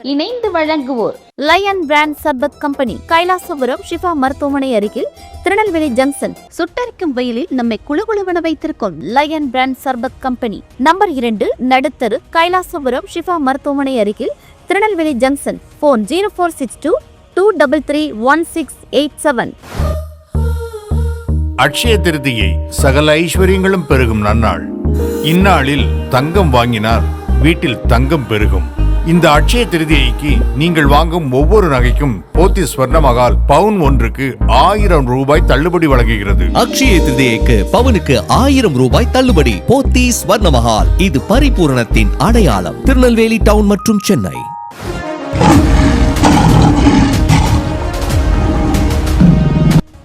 இணைந்து வழங்குவோர் lion brand சர்பத் company Kailasapuram Shifa மருத்துவமனை அருகில் திருநெல்வேலி ஜங்ஷன். சுட்டரிக்கும் வெயிலில் நம்மை குழுகுழுவென வைத்திருக்கும் லயன் பிராண்ட் சர்பத் கம்பெனி நம்பர் இரண்டு நடுத்தரு கைலாசபுரம் ஷிஃபா மருத்துவமனை அருகில் Tirunelveli junction. Phone zero four six two two double three one six eight seven Akshaya Tritiya சகல ஐஸ்வர்யங்களும் பெருகும் நன்னாள். இந்நாளில் தங்கம் வாங்கினார் வீட்டில் தங்கம் பெருகும். இந்த அட்சய திருதியைக்கு நீங்கள் வாங்கும் ஒவ்வொரு நகைக்கும் போத்தி ஸ்வர்ண மகால் பவுன் ஒன்றுக்கு ஆயிரம் ரூபாய் தள்ளுபடி வழங்குகிறது. அக்ஷய திருதியைக்கு பவனுக்கு ஆயிரம் ரூபாய் தள்ளுபடி போத்தி ஸ்வர்ணமஹால் இது பரிபூரணத்தின் அடையாளம். திருநெல்வேலி டவுன் மற்றும் சென்னை.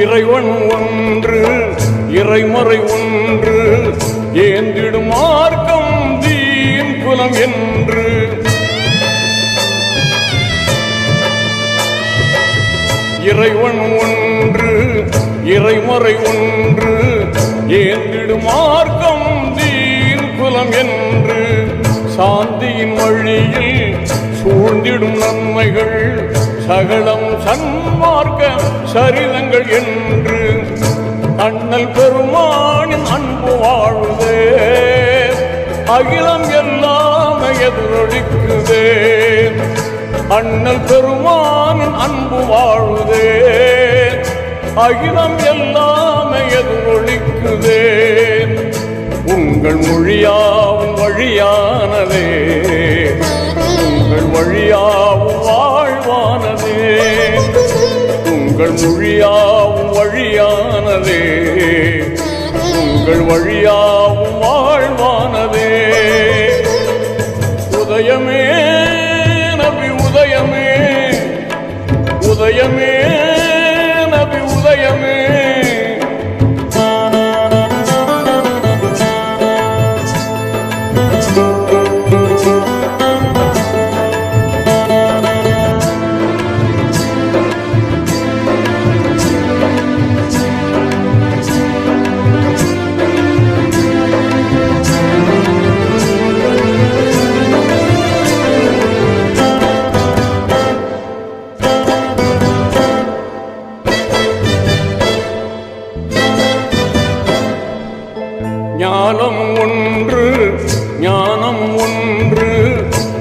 இறைவன் ஒன்று இறைமறை ஒன்று ஏந்திடும் மார்க்கம் தீன் குலம் என்று. இறைவன் ஒன்று இறைமறை ஒன்று ஏந்திடும் மார்க்கம் தீன் குலம் என்று. சாந்தியின் வழியில் சூழ்ந்திடும் நன்மைகள் சகலம் சன்மார்க்க சரிதங்கள் என்று அண்ணல் பெருமானின் அன்பு வாழுதே அகிலம் எல்லாம் எதிரொலிக்குதே. அண்ணல் பெருமானின் அன்பு வாழுதே அகிலம் எல்லாம் எதிரொலிக்குதே. உங்கள் மொழியாவும் வழியானதே. உங்கள் வழியாவும் வாழ்வானதே. உங்கள் மொழியாவும் வழியானதே. உங்கள் வழியாவும் ஞானம் ஒன்று ஞானம் ஒன்று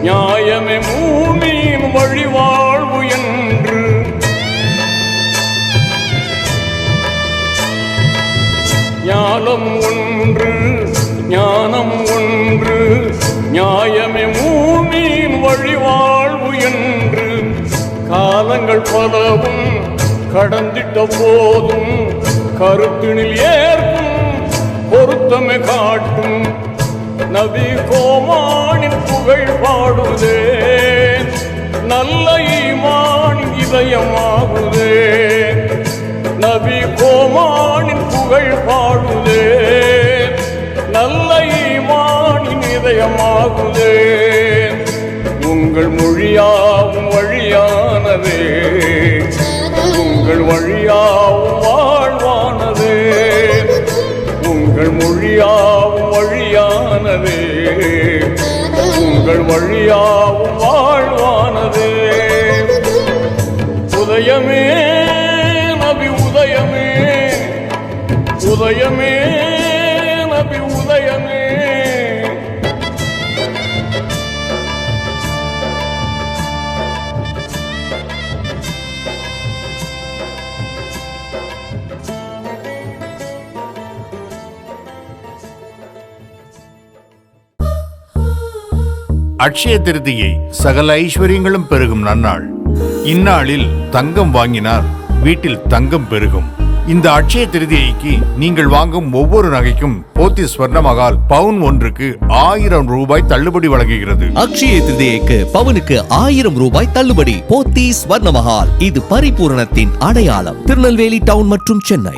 நியாயமே மூமியின் வழிவாழ்வு என்று. ஞானம் ஒன்று ஞானம் ஒன்று நியாயமே மூமியின் வழிவாழ்வு என்று. காலங்கள் பலவும் கடந்திட்ட போதும் கருத்தினில் ஏ பொருத்தமை காட்டும். நபி கோமானின் புகழ் பாடுதே. நல்ல ஈமானின் இதயமாகுதே. நபி கோமானின் புகழ் பாடுதே. நல்ல ஈமானின் இதயமாகுதே. உங்கள் மொழியாவும் வழியானதே. உங்கள் வழியாவும் வாழ்வானதே. உதயமே நபி உதயமே. உதயமே அட்சய திருதியை சகல ஐஸ்வர்யங்களும் பெருகும் நன்னாள். இந்நாளில் தங்கம் வாங்கினார் வீட்டில் தங்கம் பெருகும். இந்த அட்சய திருதியைக்கு நீங்கள் வாங்கும் ஒவ்வொரு நகைக்கும் போத்தி ஸ்வர்ண மகால் பவுன் ஒன்றுக்கு ஆயிரம் ரூபாய் தள்ளுபடி வழங்குகிறது. அக்ஷய திருதியைக்கு பவனுக்கு ஆயிரம் ரூபாய் தள்ளுபடி போத்தி ஸ்வர்ணமஹால் இது பரிபூரணத்தின் அடையாளம். திருநெல்வேலி டவுன் மற்றும் சென்னை.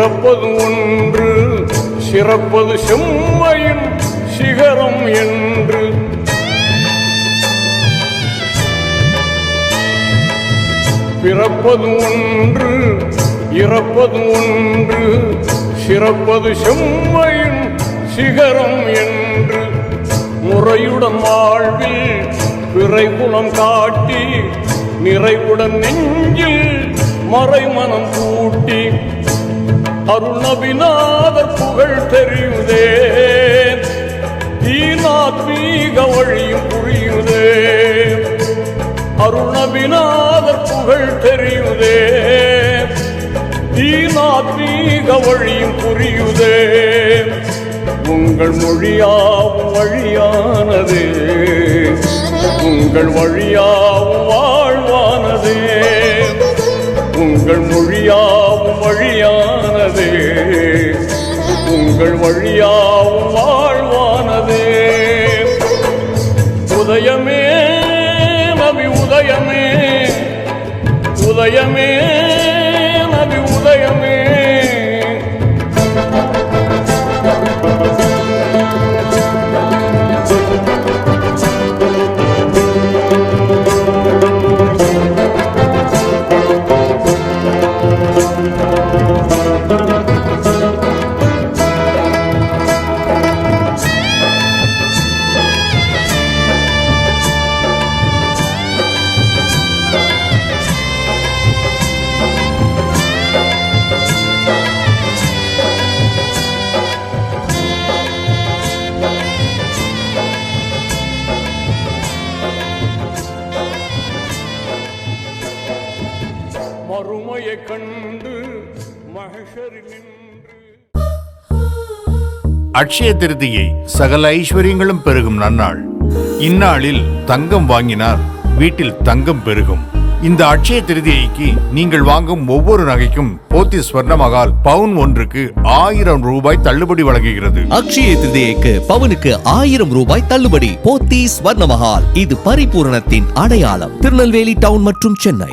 இறப்பது ஒன்று சிறப்பது செம்மையின் சிகரம் என்று. பிறப்பது ஒன்று இறப்பது ஒன்று சிறப்பது செம்மையின் சிகரம் என்று. முறையுடன் வாழ்வில் பிறைகுலம் காட்டி நிறைவுடன் நெஞ்சில் மறைமனம் கூட்டி அருணபிநாதர் புகழ் தெரியுதே தீனாத்மீக வழியும் புரியுதே அருணபிநாதர் புகழ் தெரியுதே தீனாத்மீக வழியும் புரியுதே உங்கள் மொழியாவும் வழியானது. உங்கள் வழியாவும் வாழ்வானதே. உங்கள் மொழியாவும் வழியானதே உங்கள் வழியாவும் வாழ்வானதே. உதயமே நபி உதயமே. உதயமே நபி உதயமே. அட்சய திருதியை சகல ஐஸ்வர்யங்களும் பெருகும் நன்னாள். இந்நாளில் தங்கம் வாங்கினார் வீட்டில் தங்கம் பெருகும். இந்த அட்சய திருதியைக்கு நீங்கள் வாங்கும் ஒவ்வொரு நகைக்கும் போத்தி ஸ்வர்ண மகால் பவுன் ஒன்றுக்கு ஆயிரம் ரூபாய் தள்ளுபடி வழங்குகிறது. அக்ஷய திருதியைக்கு பவனுக்கு ஆயிரம் ரூபாய் தள்ளுபடி போத்தி ஸ்வர்ணமஹால் இது பரிபூரணத்தின் அடையாளம். திருநெல்வேலி டவுன் மற்றும் சென்னை.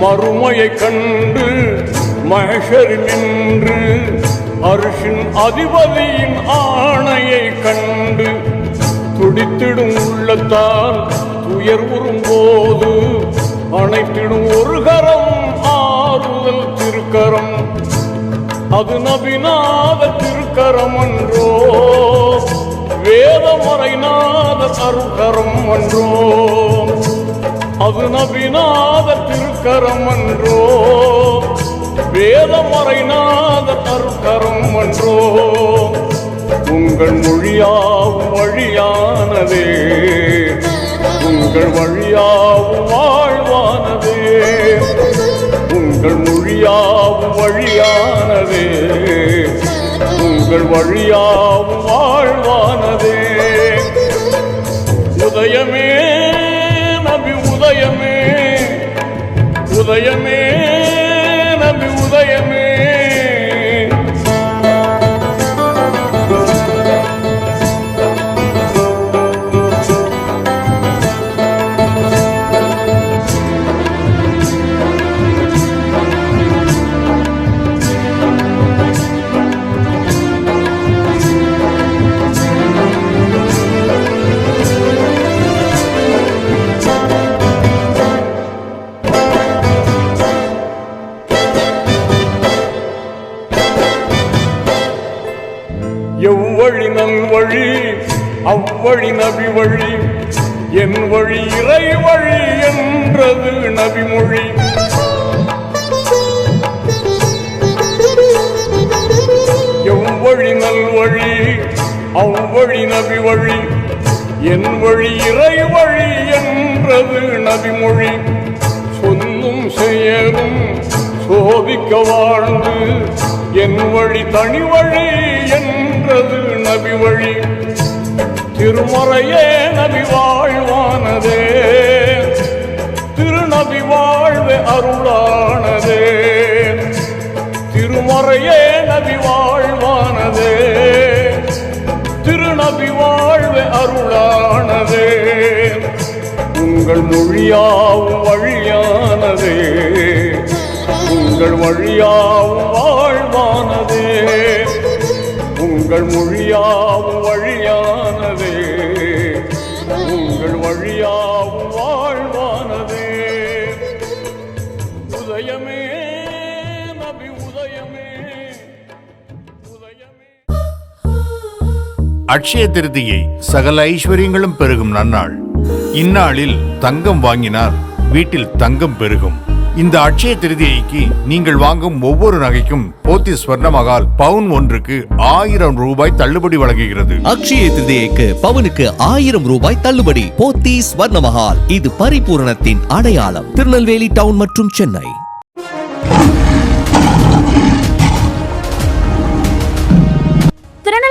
மறுமையை கண்டு மகேஷரி நின்று அரிசின் அதிபதியின் ஆணையை கண்டு துடித்திடும் உள்ளத்தால் துயர்வுறும் போது அனைத்திடும் ஒரு கரம் ஆறுதல் திருக்கரம். அது நபிநாத திருக்கரம் அன்றோ வேதமறைநாத நாத அருக்கரம் அன்றோ அது நபிநாத திருக்கரம் அன்றோ வேதமறைநாத நாத அருக்கரம் அன்றோ உங்கள் மொழியாவும் வழியானதே. உங்கள் வழியாவும் வாழ்வானதே. உங்கள் மொழியாவும் வழியானதே. உங்கள் வழியாவும் வாழ்வானதே. உதயமே நபி உதயமே. உதயமே வழி நபி வழி என் வழி இறை வழி என்றது நபிமொழி எவ்வழி நல்வழி அவ்வழி நபி வழி என் வழி இறை வழி என்றது நபிமொழி சொல்லும் செயலும் சோதிக்க வாழ்ந்து என் வழி தனி வழி என்றது நபி வழி. முறையே நபி வாழ்வானதே. திருநபி வாழ்வு அருளானதே. திருமறையே நபி வாழ்வானதே. திருநபி வாழ்வு அருளானதே. உங்கள் மொழியாவும் வழியானதே. உங்கள் வழியாவும் வாழ்வானதே. உங்கள் மொழியாவும் வழியான அட்சய திருதியை சகல ஐஸ்வர்யங்களும் பெருகும் நன்னாள். இந்நாளில் தங்கம் வாங்கினார் வீட்டில் தங்கம் பெருகும். இந்த அட்சய திருதியைக்கு நீங்கள் வாங்கும் ஒவ்வொரு நகைக்கும் போத்தி ஸ்வர்ணமகால் பவுன் ஒன்றுக்கு ஆயிரம் ரூபாய் தள்ளுபடி வழங்குகிறது. அக்ஷய திருதியைக்கு பவனுக்கு ஆயிரம் ரூபாய் தள்ளுபடி போத்தி ஸ்வர்ணமஹால் இது பரிபூரணத்தின் அடையாளம். திருநெல்வேலி டவுன் மற்றும் சென்னை.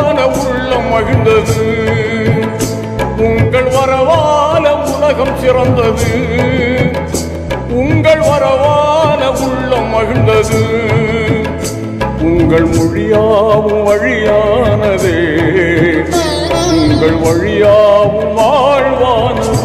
வரவான உள்ளம் மகிழ்ந்தது. உங்கள் வரவான உலகம் சிறந்தது. உங்கள் வரவான உள்ளம் மகிழ்ந்தது. உங்கள் மொழியாவும் வழியானதே. உங்கள் வழியாவும் வாழ்வானது.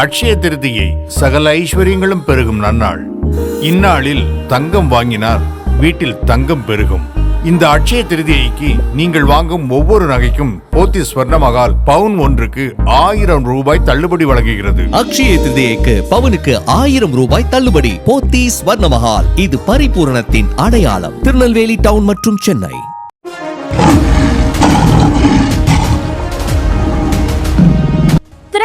அட்சய திருதியை சகல ஐஸ்வர்யங்களும் பெருகும் நன்னாள். இந்நாளில் தங்கம் வாங்கினார் வீட்டில் தங்கம் பெருகும். இந்த அட்சய திருதியைக்கு நீங்கள் வாங்கும் ஒவ்வொரு நகைக்கும் போத்தி ஸ்வர்ண மகால் பவுன் ஒன்றுக்கு ஆயிரம் ரூபாய் தள்ளுபடி வழங்குகிறது. அக்ஷய திருதியைக்கு பவனுக்கு ஆயிரம் ரூபாய் தள்ளுபடி போத்தி ஸ்வர்ணமஹால் இது பரிபூரணத்தின் அடையாளம். திருநெல்வேலி டவுன் மற்றும் சென்னை.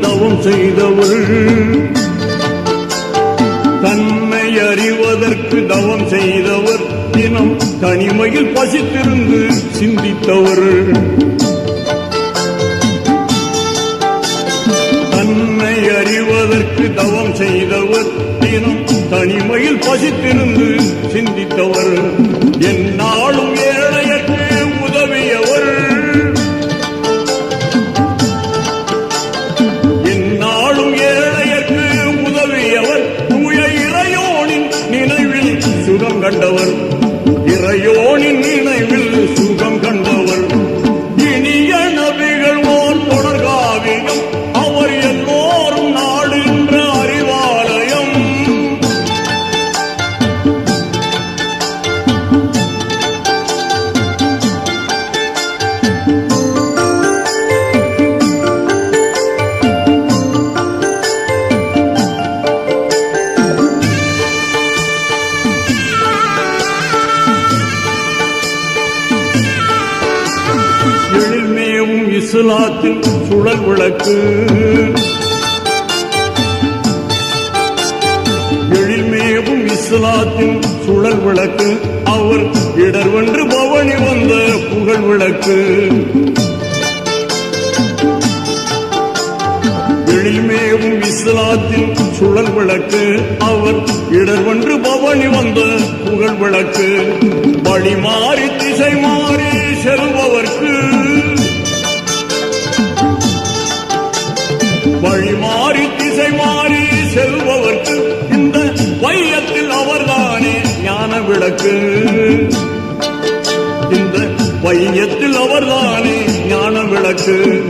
தவம் செய்தவர் தன்னை அறிவதற்கு தவம் செய்தவர். தினம் தனிமையில் பசித்திருந்து சிந்தித்தவர். தன்னை அறிவதற்கு தவம் செய்தவர். தினம் தனிமையில் பசித்திருந்து சிந்தித்தவர். என்று பவனி வந்த புகழ் விளக்கு. வழி மாறி திசை மாறி செல்பவர்க்கு. வழி மாறி திசை மாறி செல்பவர்க்கு. இந்த வையத்தில் அவர்தானே ஞான விளக்கு. இந்த வையத்தில் அவர்தானே ஞான விளக்கு.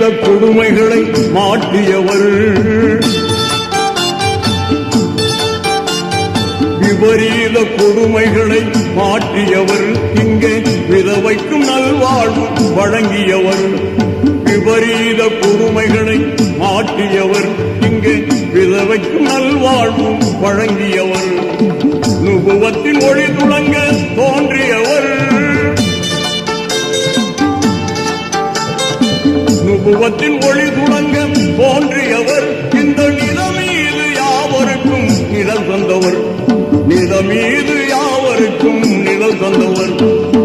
விபரீத கொடுமைகளை மாட்டியவர் விபரீத கொடுமைகளை மாற்றியவர். இங்கே விதவைக்கும் நல்வாழ்வு வழங்கியவர். விபரீத கொடுமைகளை மாற்றியவர். இங்கே விதவைக்கும் நல்வாழ்வு வழங்கியவர். நுபுவத்தின் ஒளி துளங்க தோன்றியவர். நுபுவத்தின் ஒளி துளங்க தோன்றியவர். இந்த நிலமீது யாவருக்கும் நிழல் தந்தவர். நிலமீது யாவருக்கும் நிழல் தந்தவர்.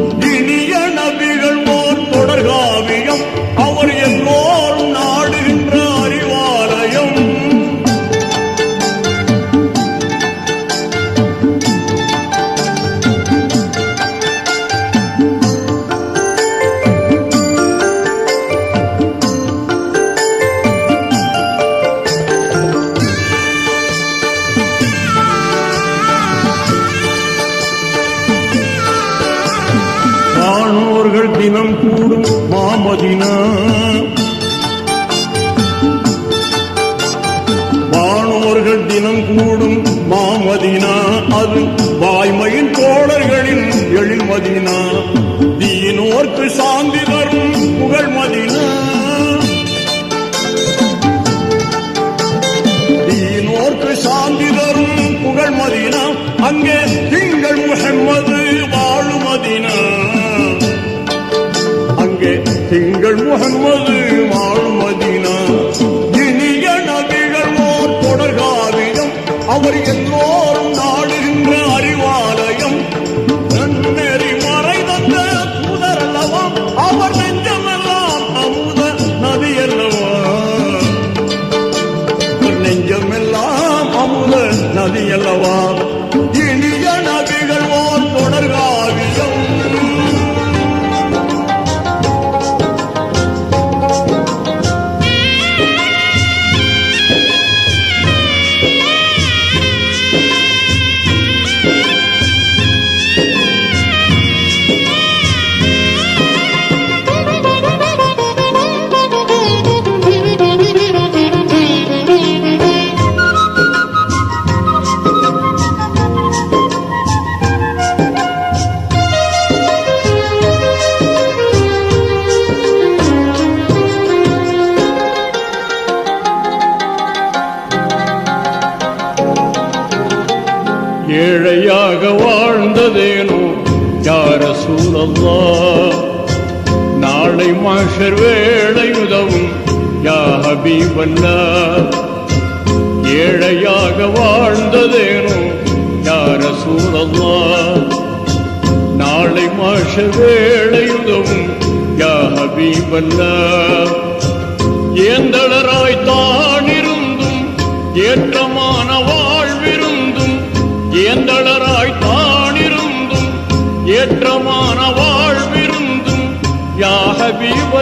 மூடும் மாமதினா அது அவர் எல்லோரும் ரசூலல்லா நாளை மாஷர் வேளை உதவும் யா ஹபீபல்லா ஏழையாக வாழ்ந்ததேனோ யா ரசூலல்லா நாளை மாஷர் வேளை உதவும் யா ஹபீபல்லா ஏந்தளராய்த்தான்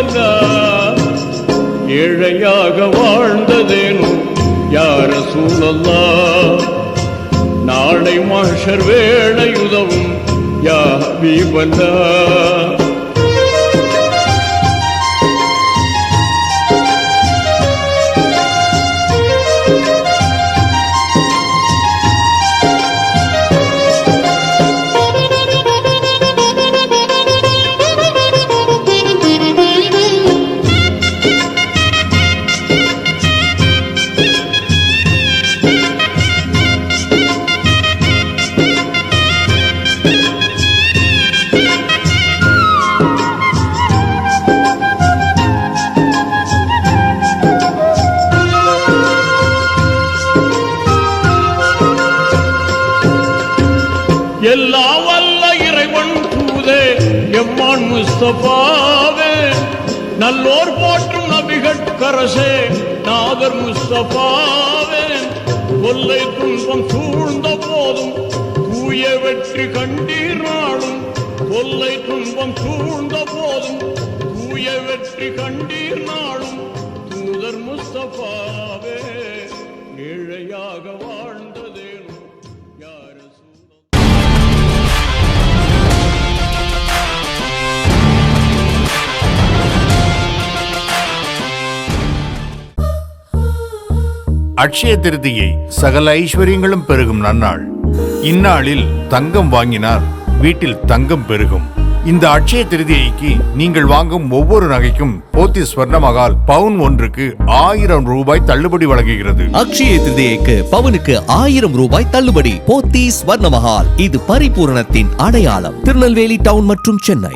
பீவல்ல ஏழையாக வாழ்ந்ததேனும் யார சூழல்லா? நாளை மாஷர் வேளை உதவும் யா பீவல்லா நல்லோர் போற்றும் நபிகட்கரசே நாதர் முஸ்தபாவே. கொல்லை துன்பம் சூழ்ந்த போதும் தூய வெற்றி கண்டீர் நாளும் கொல்லை துன்பம் சூழ்ந்த போதும் தூய வெற்றி கண்டீர் நாளும் அட்சய திருதியை சகல ஐஸ்வர்யங்களும் பெருகும் நன்னாள். இந்நாளில் தங்கம் வாங்கினார் வீட்டில் தங்கம் பெருகும். இந்த அட்சய திருதியைக்கு நீங்கள் வாங்கும் ஒவ்வொரு நகைக்கும் போத்தி ஸ்வர்ண மகால் பவுன் ஒன்றுக்கு ஆயிரம் ரூபாய் தள்ளுபடி வழங்குகிறது. அக்ஷய திருதியைக்கு பவனுக்கு ஆயிரம் ரூபாய் தள்ளுபடி போத்தி ஸ்வர்ணமஹால் இது பரிபூரணத்தின் அடையாளம். திருநெல்வேலி டவுன் மற்றும் சென்னை.